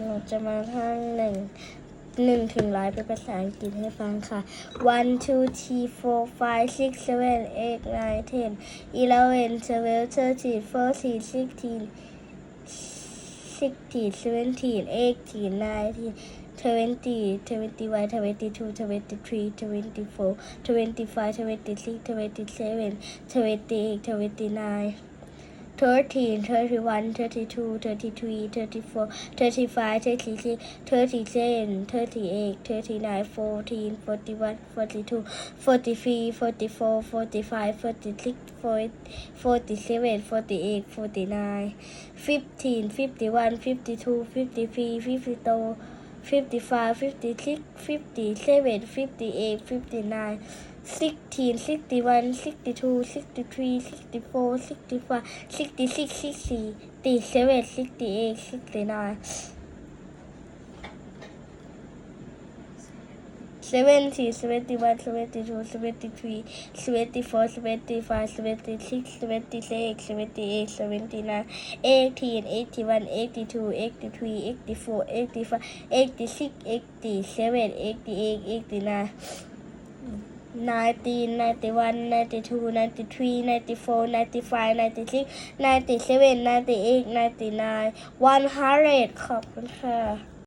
เราจะมาท่องหนึ่งหนึ่งถึงร้อยเป็นภาษาอังกฤษให้ฟังค่ะ one two three four five six seven eight nine ten eleven twelve thirteen fourteen sixteen sixteen seventeen eighteen nineteen twenty twenty one twenty two twenty three twenty four twenty five twenty six twenty seven twenty eight twenty nine thirteen thirty one thirty two thirty three thirty four thirty five thirty six thirty seven thirty eight thirty nine fourteen forty one forty two forty three forty four forty five forty six forty seven forty eight forty nine fifteen fifty 55, 56, 57, 58, 59, 16, 61, 62, 63, 64, 65, 66, 67, 68, 69. 70, 71, 72, 73, 74, 75, 76, 76, 78, 79, 18, 81, 82, 83, 84, 85, 86, 87, 88, 89. 90, 91, 92, 93, 94, 95, 96, 97, 98, 99, 100 ขอบคุณค่ะ